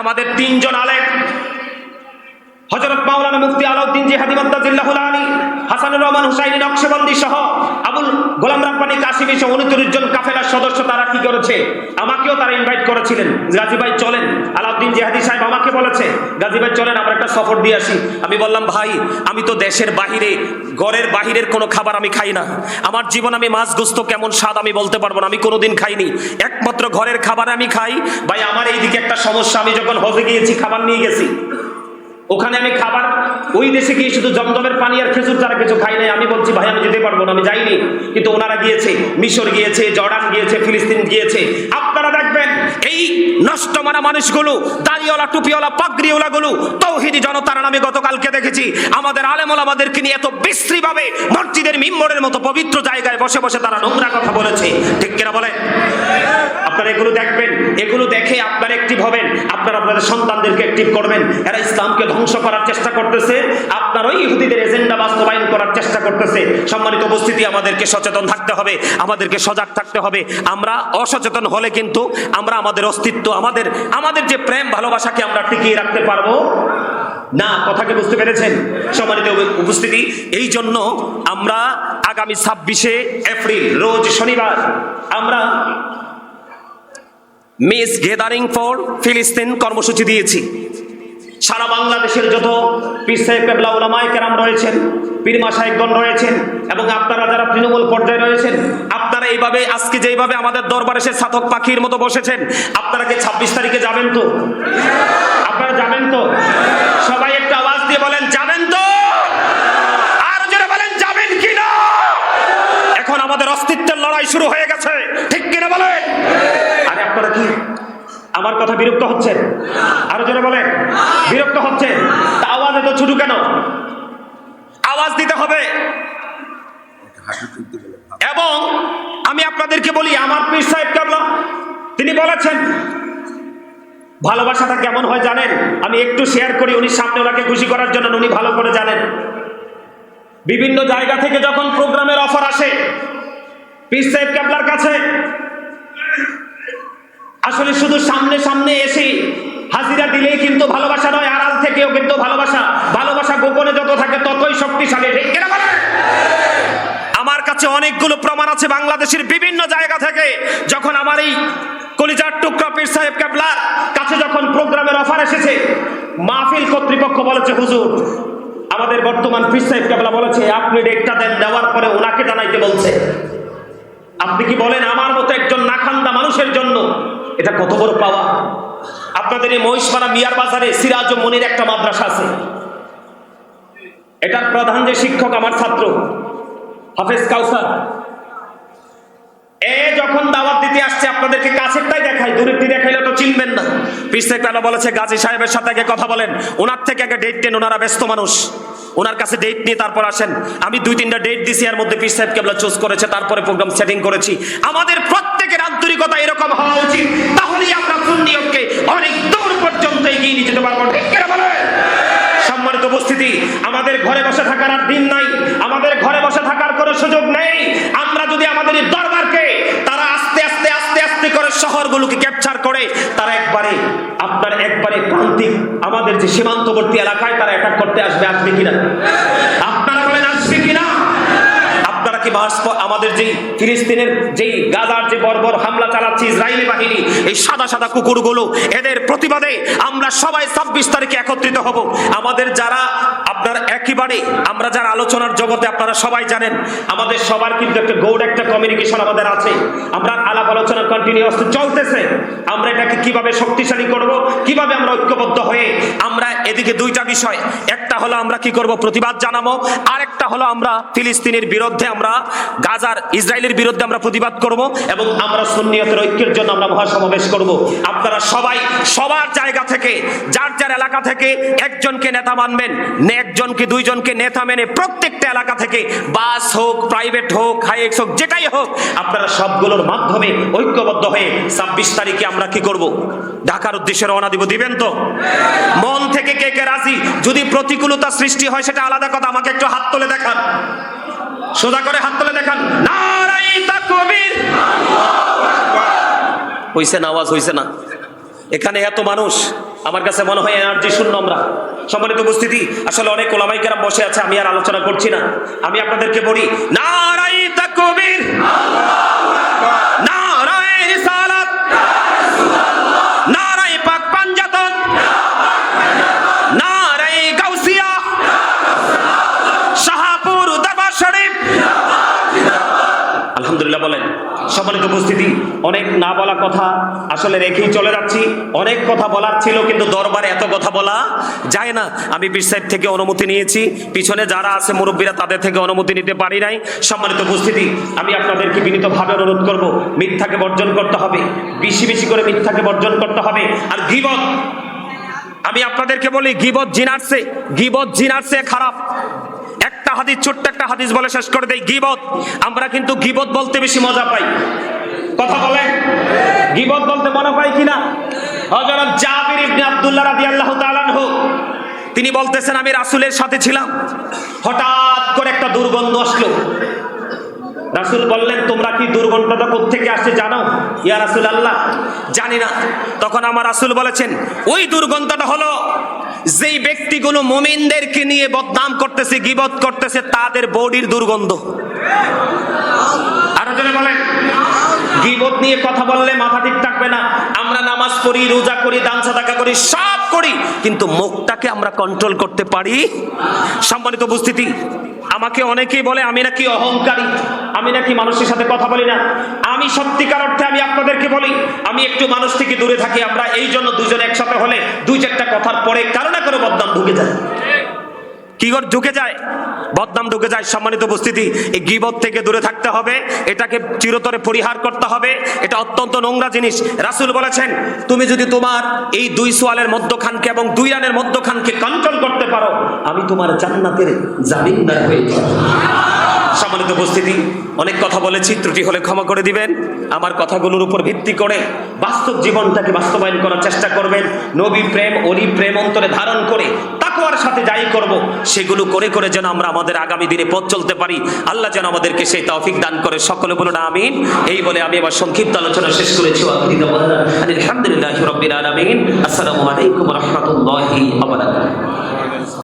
আমাদের তিনজন আলেম। হজরত মাওলানা মুফতি আলাউদ্দিন জিহাদি আলী, হাসানুর রহমান হুসাইনি নকশবন্দি সহ আবুল গোলাম রাব্বানি কাশিমি সহ উনত্রিশ কাফেলার সদস্য তারা কি করেছে? আমাকেও তারা ইনভাইট করেছিলেন। গাজী ভাই, চলেন। আমাকে বলেছে। গাজী ভাই চলেন আমরা একটা সফর দিয়ে আসি। আমি বললাম, ভাই, আমি তো দেশের বাহিরে, ঘরের বাহিরের কোনো খাবার আমি খাই না। আমার জীবন আমি মাছ গোস্ত কেমন স্বাদ আমি বলতে পারব না। আমি কোনোদিন খাইনি। একমাত্র ঘরের খাবার আমি খাই। ভাই, আমার এইদিকে একটা সমস্যা। আমি যখন হজে গিয়েছি, খাবার নিয়ে গেছি। ওখানে আমি খাবার, ওই দেশে গিয়ে শুধু জমজমের পানি আর খেজুর ছাড়া কিছু খাই নাই। আমি বলছি, ভাই, আমি যেতে পারব না, আমি যাইনি। কিন্তু ওনারা গিয়েছে, মিশর গিয়েছে, জর্ডান গিয়েছে, ফিলিস্তিন গিয়েছে। আপনারা এই নষ্ট মারা মানুষগুলো, দাড়িওয়ালা, টুপিওয়ালা পাগড়িওয়ালা গুলো তৌহিদি জনতার নামে গতকালকে দেখেছি। আমাদের আলেমল আমাদেরকে নিয়ে এত বিশ্রীভাবে মসজিদের মিম্বরের মতো পবিত্র জায়গায় বসে বসে তারা নোংরা কথা বলেছে। ঠিক কিনা বলে এগুলো দেখবেন, এগুলো দেখে আপনারা অ্যাক্টিভ হবেন। আপনারা আপনাদের সন্তানদেরকে অ্যাক্টিভ করবেন। এরা ইসলামকে ধ্বংস করার চেষ্টা করতেছে। আপনার ওই ইহুদিদের এজেন্ডা বাস্তবায়ন করার চেষ্টা করতেছে। সম্মানিত উপস্থিতি, আমাদেরকে সচেতন থাকতে হবে, আমাদেরকে সজাগ থাকতে হবে। আমরা অসচেতন হলে কিন্তু আমরা আমাদের অস্তিত্ব, আমাদের আমাদের যে প্রেম, ভালোবাসাকে আমরা টিকিয়ে রাখতে পারব। না কথাকে বুঝতে পেরেছেন? সম্মানিত উপস্থিতি এই জন্য আমরা আগামী ছাব্বিশে এপ্রিল, রোজ শনিবার, আমরা মিস গেদারিং ফর ফিলিস্তিন কর্মসূচি দিয়েছি। সারা বাংলাদেশের যত পীর সাহেব কেবলা ওলামায় কেরাম রয়েছেন পীরমা সাহেবগণ রয়েছেন, এবং আপনারা যারা তৃণমূল পর্যায়ে রয়েছেন, আপনারা এইভাবে আজকে যেইভাবে আমাদের দরবারে এসে সাধক পাখির মতো বসেছেন, আপনারা কি ছাব্বিশ তারিখে যাবেন তো? আপনারা যাবেন তো? সবাই একটু আওয়াজ দিয়ে বলেন, যাবেন তো? আর জোরে বলেন, যাবেন কি না? এখন আমাদের অস্তিত্বের লড়াই শুরু হয়ে গেছে ঠিক কিনা বলেন আরে আপনারা কি আমার কথা বিরক্ত হচ্ছেন আরও জোরে বলেন। বিরক্ত হচ্ছেন তা আওয়াজ এত ছোট কেন? আওয়াজ দিতে হবে। এবং আমি আপনাদেরকে বলি, আমার পীর সাহেব কেবলা, তিনি বলেছেন, ভালোবাসাটা কেমন হয় জানেন? আমি একটু শেয়ার করি, উনি সামনে ওনাকে খুশি করার জন্য উনি ভালো করে জানেন। বিভিন্ন জায়গা থেকে যখন প্রোগ্রামের অফার আসে, পীর সাহেব কেবলার কাছে আসলে শুধু সামনে সামনে এসে হাজিরা দিলেই কিন্তু ভালোবাসা নয়, আড়াল থেকেও কিন্তু ভালোবাসা। ভালোবাসা গোপনে যত থাকে ততই শক্তিশালী? আমার কাছে অনেকগুলো প্রমাণ আছে বাংলাদেশের বিভিন্ন জায়গা থেকে। যখন আমার এই কলিজার টুকরা পীর সাহেব কেবলার কাছে যখন প্রোগ্রামের অফার এসেছে, মাহফিল কর্তৃপক্ষ বলেছে, হুজুর, আমাদের বর্তমান পীর সাহেব কেবলা বলেছে, আপনি ডেটটা দেন, দেওয়ার পরে ওনাকে জানাইতে বলছে। আপনি কি বলেন আমার মতো একজন নাখান্দা মানুষের জন্য? এটা কত বড় পাওয়া? আপনাদের এই মহিষপাড়া মিয়ার বাজারে সিরাজ ও মনির একটা মাদ্রাসা আছে। এটার প্রধান যে শিক্ষক আমার ছাত্র, হাফেজ কাউসার। এ যখন দাওয়াত দিতে আসছে, আপনাদেরকে কাছেরটাই দেখাই দূরেরটি দেখাইলে তো চিনবেন না। পিসে কেন বলেছে, গাজী সাহেবের সাথে আগে কথা বলেন। ওনার থেকে আগে ডেট দেন ওনারা ব্যস্ত মানুষ। ওনার কাছে ডেট নিয়ে তারপর আসেন। আমি দুই, তিনটা ডেট দিছি, এর মধ্যে পিস সাহেব কেবলা চুজ করেছে, তারপরে প্রোগ্রাম সেটিং করেছি। আমাদের প্রত্যেকের আন্তরিকতা এরকম হওয়া উচিত। তাহলেই আমরা সুন্নিয়তকে অনেক দূর পর্যন্ত এগিয়ে নিয়ে যেতে পারব। ঠিক বলেন? সম্মানিত উপস্থিতি, আমাদের ঘরে বসে থাকার আর দিন নাই। আমাদের ঘরে বসে থাকার কোনো সুযোগ নেই। আমরা যদি আমাদের দরবারকে তারা আস্তে আস্তে আস্তে আস্তে করে শহরগুলোকে ক্যাপচার করে, তারা একবারে, আপনার একবারে প্রান্তিক আমাদের যে সীমান্তবর্তী এলাকায় তারা অ্যাটাক করতে আসবে আসবে কিনা আপনারা বলেন আসবে কিনা আপনারা কি মার্চ প- আমাদের যেই ফিলিস্তিনের যেই গাজার যে বর্বর হামলা চালাচ্ছে ইসরায়েলি বাহিনী, এই সাদা সাদা কুকুরগুলো, এদের প্রতিবাদে আমরা সবাই ছাব্বিশ তারিখে একত্রিত হব। আমাদের যারা আপনার একেবারে, আমরা যারা আলোচনার জগতে আপনারা সবাই জানেন, আমাদের সবার কিন্তু একটা গৌড় একটা কমিউনিকেশন আমাদের আছে। আমরা আলাপ আলোচনা কন্টিনিউস চলতেছে। আমরা এটাকে কীভাবে শক্তিশালী করব, কীভাবে আমরা ঐক্যবদ্ধ হয়ে আমরা এদিকে দুইটা বিষয়, একটা হলো আমরা কি করব প্রতিবাদ জানাব, আরেকটা হলো আমরা ফিলিস্তিনের বিরুদ্ধে আমরা গাজার ইসরায়েলের বিরুদ্ধে আমরা প্রতিবাদ করব এবং আমরা সুন্নিয়তের ঐক্যের জন্য আমরা মহাসমাবেশ করব। আপনারা সবাই সবার জায়গা থেকে, যার যার এলাকা থেকে একজনকে নেতা মানবেন একজনকে, দুইজনকে নেতা মেনে প্রত্যেকটা এলাকা থেকে বাস হোক, প্রাইভেট হোক, হাইএক্স হোক, যেটাই হোক, আপনারা সবগুলোর মাধ্যমে ঐক্যবদ্ধ হয়ে ছাব্বিশ তারিখে আমরা কি করব? ঢাকার উদ্দেশ্যে রওনা দিব, দিবেন তো? মন থেকে কে কে রাজি? যদি প্রতিকূলতা সৃষ্টি হয়, সেটা আলাদা কথা, আমাকে একটু হাত তুলে দেখান। সোজা করে হাত তুলে দেখান। হইছে না, আওয়াজ হইছে না। এখানে এত মানুষ, আমার কাছে মনে হয় এনার্জি শূন্য আমরা। সম্মানিত উপস্থিতি, আসলে অনেক ওলামাই কেরাম বসে আছে, আমি আর আলোচনা করছি না। আমি আপনাদেরকে বলি, নারাই তাকবীর। নারাই রিসালাত নারাই পাক পাঞ্জাতন নারাই গাউসিয়া শাহপুর দরবার শরীফ আলহামদুলিল্লাহ বলেন সম্মানিত উপস্থিতি। অনেক না বলা কথা আসলে রেখেই চলে যাচ্ছি। অনেক কথা বলার ছিল, কিন্তু দরবারে এত কথা বলা যায় না। আমি সাহেব থেকে অনুমতি নিয়েছি। পিছনে যারা আছে মুরব্বীরা তাদের থেকে অনুমতি নিতে পারি নাই। সম্মানিত উপস্থিতি, আমি আপনাদেরকে বিনীতভাবে অনুরোধ করব, মিথ্যাকে বর্জন করতে হবে। বেশি বেশি করে মিথ্যাকে বর্জন করতে হবে। আর গিবত, আমি আপনাদেরকে বলি, গিবত জিনারসে গিবত জিনারসে খারাপ। একটা হাদিস, ছোট্ট একটা হাদিস বলে শেষ করে দেয় গিবত। আমরা কিন্তু গিবত বলতে বেশি মজা পাই। কথা বলেন। গিবত বলতে মনে পাই কিনা? হযরত জাবির ইবনে আব্দুল্লাহ রাদিয়াল্লাহু তাআলা আনহু, তিনি বলতেছেন, আমি রাসূলের সাথে ছিলাম। হঠাৎ করে একটা দুর্গন্ধ আসলো। রাসূল বললেন, তোমরা কি দুর্গন্ধটা থেকে আসছে জানো? ইয়া রাসূল আল্লাহ জানি না। তখন আমার রাসূল বলেছেন, ওই দুর্গন্ধটা হলো যেই ব্যক্তিগুলো মুমিনদেরকে নিয়ে বদনাম করতেছে, গিবত করতেছে, তাদের বডির দুর্গন্ধ। আরও জনে বলেন। গিবত নিয়ে কথা বললে মাথা ঠিক থাকবে না। আমরা নামাজ পড়ি, রোজা করি, দান সাদাকা করি, সব করি। কিন্তু মুখটাকে আমরা কন্ট্রোল করতে পারি? সম্মানিত উপস্থিতি, আমাকে অনেকেই বলে, আমি নাকি অহংকারী, আমি নাকি মানুষের সাথে কথা বলি না। আমি সত্যিকার অর্থে আমি আপনাদেরকে বলি, আমি একটু মানুষ থেকে দূরে থাকি, আমরা এই জন্য দুজন একসাথে হলে দুই চারটা কথার পরে কারও না কারও বদনাম ঢুকে যায়। কি করে ঢুকে যায়? বদনাম ঢুকে যায় সম্মানিত উপস্থিতি। এই গিবত থেকে দূরে থাকতে হবে, এটাকে চিরতরে পরিহার করতে হবে, এটা অত্যন্ত নোংরা জিনিস। রাসূল বলেছেন, তুমি যদি তোমার এই দুই সোয়ালের মধ্যখানকে এবং দুই রানের মধ্যখানকে কন্ট্রোল করতে পারো, আমি তোমার জান্নাতের জামিনদার হয়ে সম্মানিত উপস্থিতি, অনেক কথা বলেছি, ত্রুটি হলে ক্ষমা করে দিবেন। আমার কথাগুলোর উপর ভিত্তি করে বাস্তব জীবনটাকে বাস্তবায়ন করার চেষ্টা করবেন। নবী প্রেম, অলি প্রেম অন্তরে ধারণ করে তাকওয়ার সাথে যাই করব, সেগুলো করে করে যেন আমরা আমাদের আগামী দিনে পথ চলতে পারি। আল্লাহ যেন আমাদেরকে সেই তৌফিক দান করে। সকলে বলুন, আমিন। এই বলে আমি আমার সংক্ষিপ্ত আলোচনা শেষ করেছি। আলহামদুলিল্লাহ রবিন আলামিন। আসসালামু আলাইকুম রাহমাতুল্লাহি